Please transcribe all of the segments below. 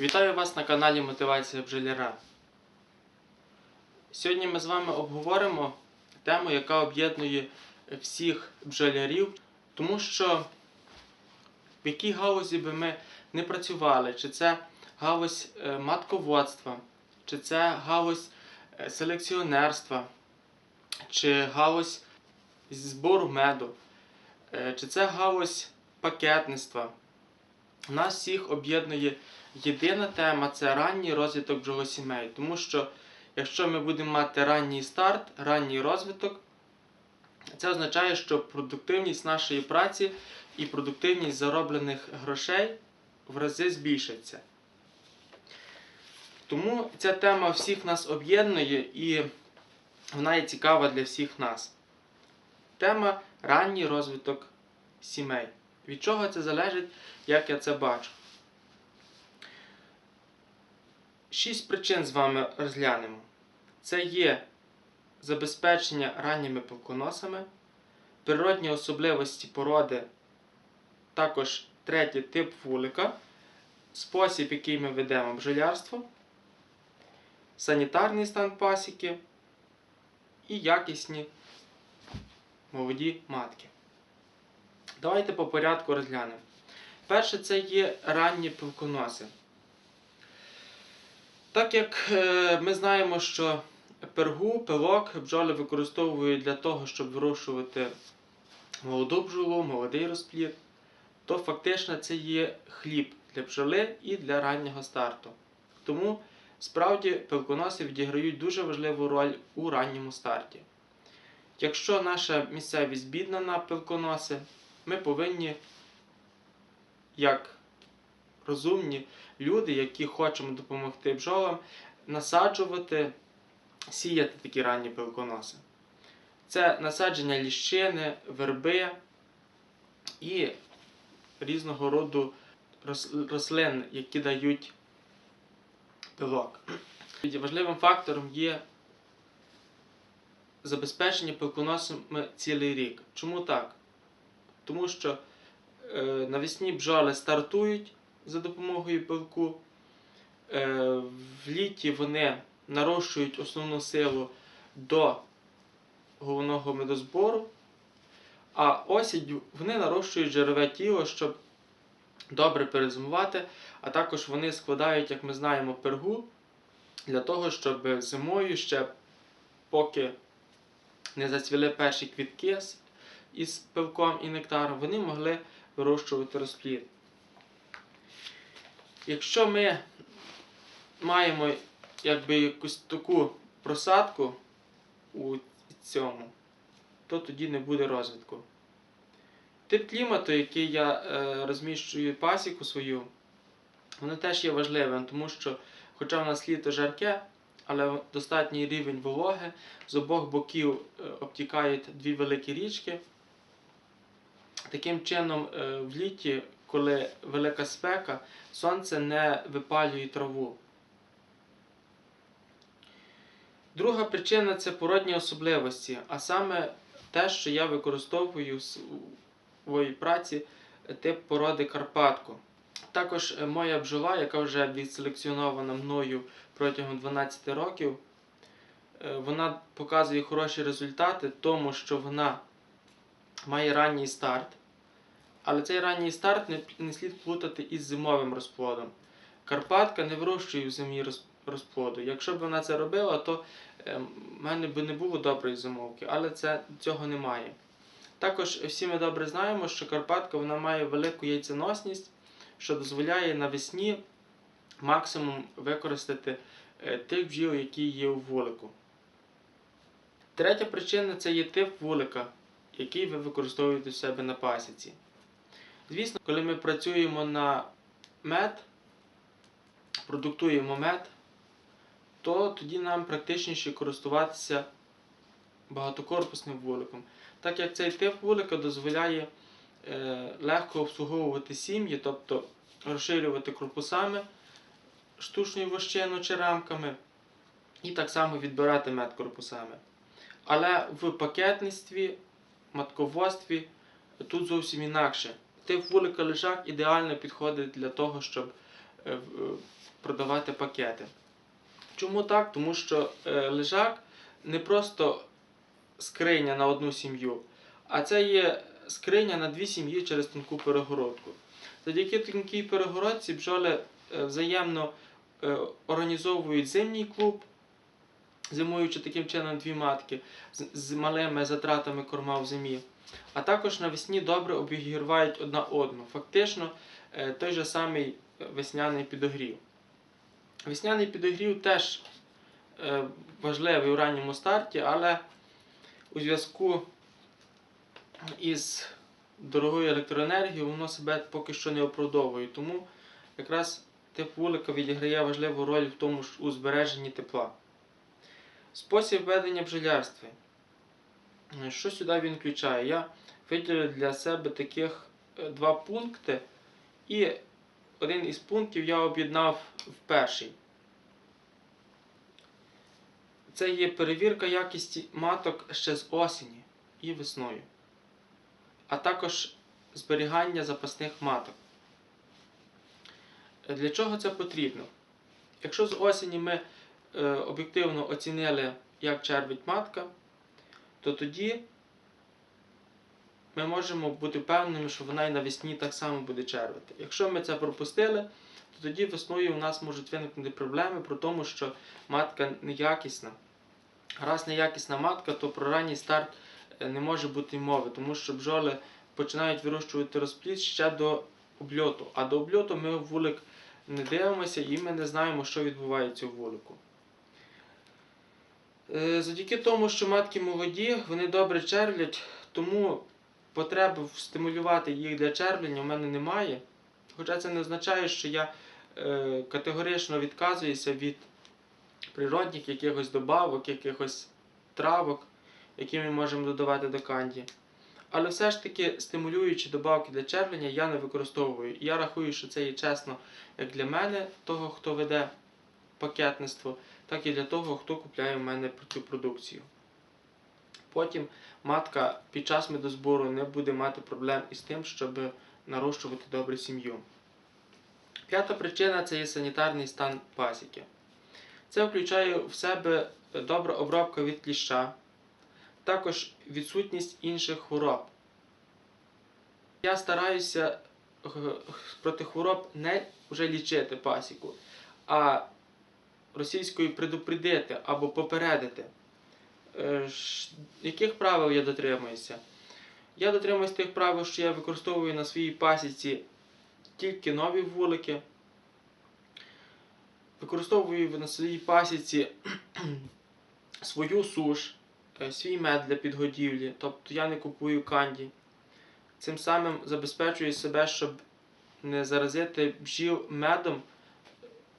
Вітаю вас на каналі Мотивація бджоляра. Сьогодні ми з вами обговоримо тему, яка об'єднує всіх бджолярів, тому що в якій галузі би ми не працювали, чи це галузь е, матководства, чи це галузь е, селекціонерства, чи галузь збору меду, е, чи це галузь пакетництва. Нас всіх об'єднує єдина тема це ранній розвиток бджолосімей. Тому що якщо ми будемо мати ранній старт, ранній розвиток, це означає, що продуктивність нашої праці і продуктивність зароблених грошей в рази збільшиться. Тому ця тема всіх нас об'єднує і вона є цікава для всіх нас. Тема ранній розвиток сімей. Від чого це залежить, як я це бачу? Шість причин з вами розглянемо. Це є забезпечення ранніми пилконосами, природні особливості породи, також третій тип вулика, спосіб, який ми ведемо бджолярство, санітарний стан пасіки і якісні молоді матки. Давайте по порядку розглянемо. Перше, це є ранні пилконоси. Так як е, ми знаємо, що пергу, пилок бджоли використовують для того, щоб вирощувати молоду бджолу, молодий розплід, то фактично це є хліб для бджоли і для раннього старту. Тому справді пилконоси відіграють дуже важливу роль у ранньому старті. Якщо наша місцевість бідна на пилконоси, ми повинні, як розумні люди, які хочемо допомогти бджолам, насаджувати, сіяти такі ранні пилконоси. Це насадження ліщини, верби і різного роду рослин, які дають пилок. Важливим фактором є забезпечення пилконосами цілий рік. Чому так? Тому що е, навесні бджоли стартують за допомогою пилку, е, в літі вони нарощують основну силу до головного медозбору, а осінь вони нарощують жирове тіло, щоб добре перезимувати, а також вони складають, як ми знаємо, пергу для того, щоб зимою ще поки не зацвіли перші квітки із пилком і нектаром, вони могли вирощувати розплід. Якщо ми маємо якби якусь таку просадку у цьому, то тоді не буде розвитку. Тип клімату, який я е, розміщую пасіку свою, воно теж є важливим, тому що, хоча в нас літо жарке, але достатній рівень вологи, з обох боків е, обтікають дві великі річки. Таким чином, е, в літі, коли велика спека, сонце не випалює траву. Друга причина це породні особливості, а саме те, що я використовую в своїй праці тип породи Карпатку. Також моя бджола, яка вже відселекціонована мною протягом 12 років, е, вона показує хороші результати, тому що вона має ранній старт. Але цей ранній старт не, не слід плутати із зимовим розплодом. Карпатка не вирощує в зимі розплоду. Якщо б вона це робила, то е, в мене б не було доброї зимовки, але це, цього немає. Також всі ми добре знаємо, що Карпатка вона має велику яйценосність, що дозволяє навесні максимум використати е, тих бджіл, які є у вулику. Третя причина це є тип вулика, який ви використовуєте в себе на пасіці. Звісно, коли ми працюємо на мед, продуктуємо мед, то тоді нам практичніше користуватися багатокорпусним вуликом. Так як цей тип вулика дозволяє е, легко обслуговувати сім'ї, тобто розширювати корпусами штучною вощину чи рамками, і так само відбирати мед корпусами. Але в пакетництві, матководстві тут зовсім інакше. Тип вулика лежак ідеально підходить для того, щоб е, продавати пакети. Чому так? Тому що е, лежак не просто скриня на одну сім'ю, а це є скриня на дві сім'ї через тонку перегородку. Завдяки тонкій перегородці бджоли е, взаємно е, організовують зимній клуб, зимуючи таким чином дві матки з, малими затратами корма в зимі. А також навесні добре обігрівають одна одну. Фактично е, той же самий весняний підогрів. Весняний підогрів теж е, важливий у ранньому старті, але у зв'язку із дорогою електроенергією воно себе поки що не оправдовує. Тому якраз тип вулика відіграє важливу роль в тому ж у збереженні тепла. Спосіб ведення бджолярства. Що сюди він включає? Я виділив для себе таких е, два пункти, і один із пунктів я об'єднав в перший. Це є перевірка якості маток ще з осені і весною, а також зберігання запасних маток. Для чого це потрібно? Якщо з осені ми об'єктивно оцінили, як червить матка, то тоді ми можемо бути впевненими, що вона і навесні так само буде червити. Якщо ми це пропустили, то тоді весною у нас можуть виникнути проблеми про тому, що матка неякісна. Раз неякісна матка, то про ранній старт е, не може бути мови, тому що бджоли починають вирощувати розплід ще до обльоту. А до обльоту ми вулик не дивимося і ми не знаємо, що відбувається в вулику. Е, Завдяки тому, що матки молоді, вони добре червлять, тому потреби стимулювати їх для червлення у мене немає. Хоча це не означає, що я е, категорично відказуюся від природних якихось добавок, якихось травок, які ми можемо додавати до канді. Але все ж таки стимулюючі добавки для червлення я не використовую. І я рахую, що це є чесно як для мене, того, хто веде пакетництво, так і для того, хто купляє в мене цю продукцію. Потім матка під час медозбору не буде мати проблем із тим, щоб нарощувати добре сім'ю. П'ята причина це є санітарний стан пасіки. Це включає в себе добра обробка від кліща, також відсутність інших хвороб. Я стараюся проти хвороб не вже лічити пасіку, а російською предупредити або попередити. Е, Яких правил я дотримуюся? Я дотримуюся тих правил, що я використовую на своїй пасіці тільки нові вулики. Використовую на своїй пасіці свою суш, е, свій мед для підгодівлі, тобто я не купую канді. Цим самим забезпечую себе, щоб не заразити бджіл медом,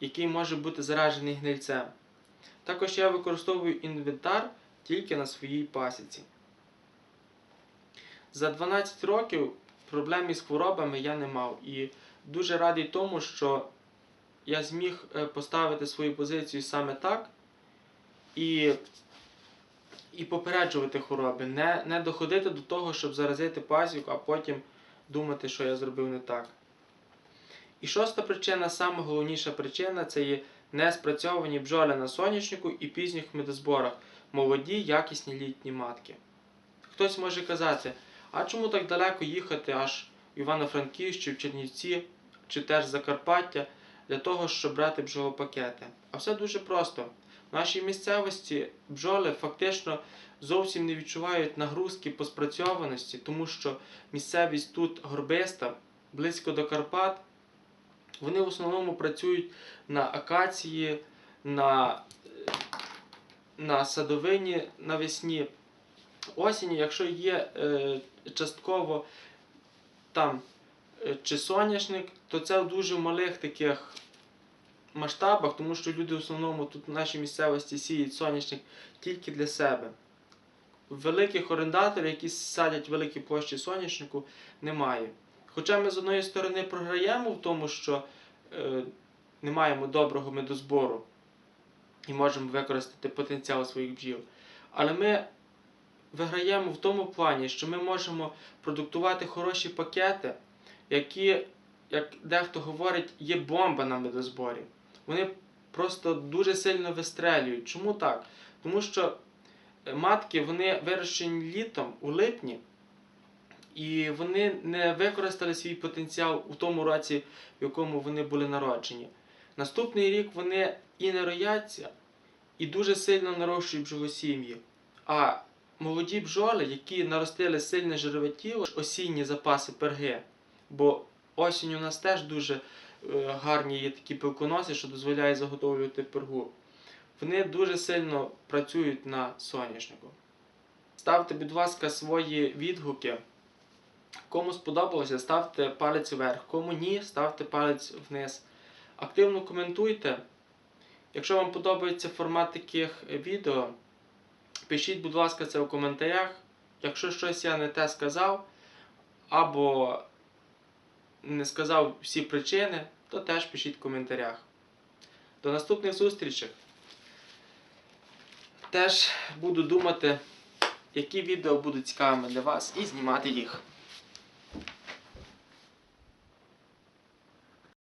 який може бути заражений гнильцем. Також я використовую інвентар тільки на своїй пасіці. За 12 років проблем із хворобами я не мав і дуже радий тому, що я зміг е, поставити свою позицію саме так і, і попереджувати хвороби, не, не доходити до того, щоб заразити пасіку, а потім думати, що я зробив не так. І шоста причина, саме головніша причина це є неспрацьовані бджоли на сонячнику і пізніх медозборах, молоді, якісні літні матки. Хтось може казати, а чому так далеко їхати аж в Івано-Франківськ чи в Чернівці, чи теж Закарпаття, для того, щоб брати бджолопакети? А все дуже просто. В нашій місцевості бджоли фактично зовсім не відчувають нагрузки по спрацьованості, тому що місцевість тут горбиста, близько до Карпат. Вони в основному працюють на акації, на, на садовині навесні. Осінню, якщо є е, частково там е, чи соняшник, то це в дуже малих таких масштабах, тому що люди в основному тут в нашій місцевості сіють соняшник тільки для себе. Великих орендаторів, які садять великі площі соняшнику, немає. Хоча ми з одної сторони програємо в тому, що е, не маємо доброго медозбору і можемо використати потенціал своїх бджіл. Але ми виграємо в тому плані, що ми можемо продуктувати хороші пакети, які, як дехто говорить, є бомба на медозборі. вони просто дуже сильно вистрелюють. Чому так? Тому що е, матки вони вирощені літом у липні, і вони не використали свій потенціал у тому році, в якому вони були народжені. Наступний рік вони і не рояться, і дуже сильно нарощують бджолосім'ї. А молоді бджоли, які наростили сильне жирове тіло, осінні запаси перги, бо осінь у нас теж дуже е, гарні є такі пилконоси, що дозволяє заготовлювати пергу. Вони дуже сильно працюють на соняшнику. Ставте, будь ласка, свої відгуки. Кому сподобалося, ставте палець вверх. Кому ні, ставте палець вниз. Активно коментуйте. Якщо вам подобається формат таких відео, пишіть, будь ласка, це у коментарях. Якщо щось я не те сказав, або не сказав всі причини, то теж пишіть в коментарях. До наступних зустрічей. Теж буду думати, які відео будуть цікавими для вас, і знімати їх.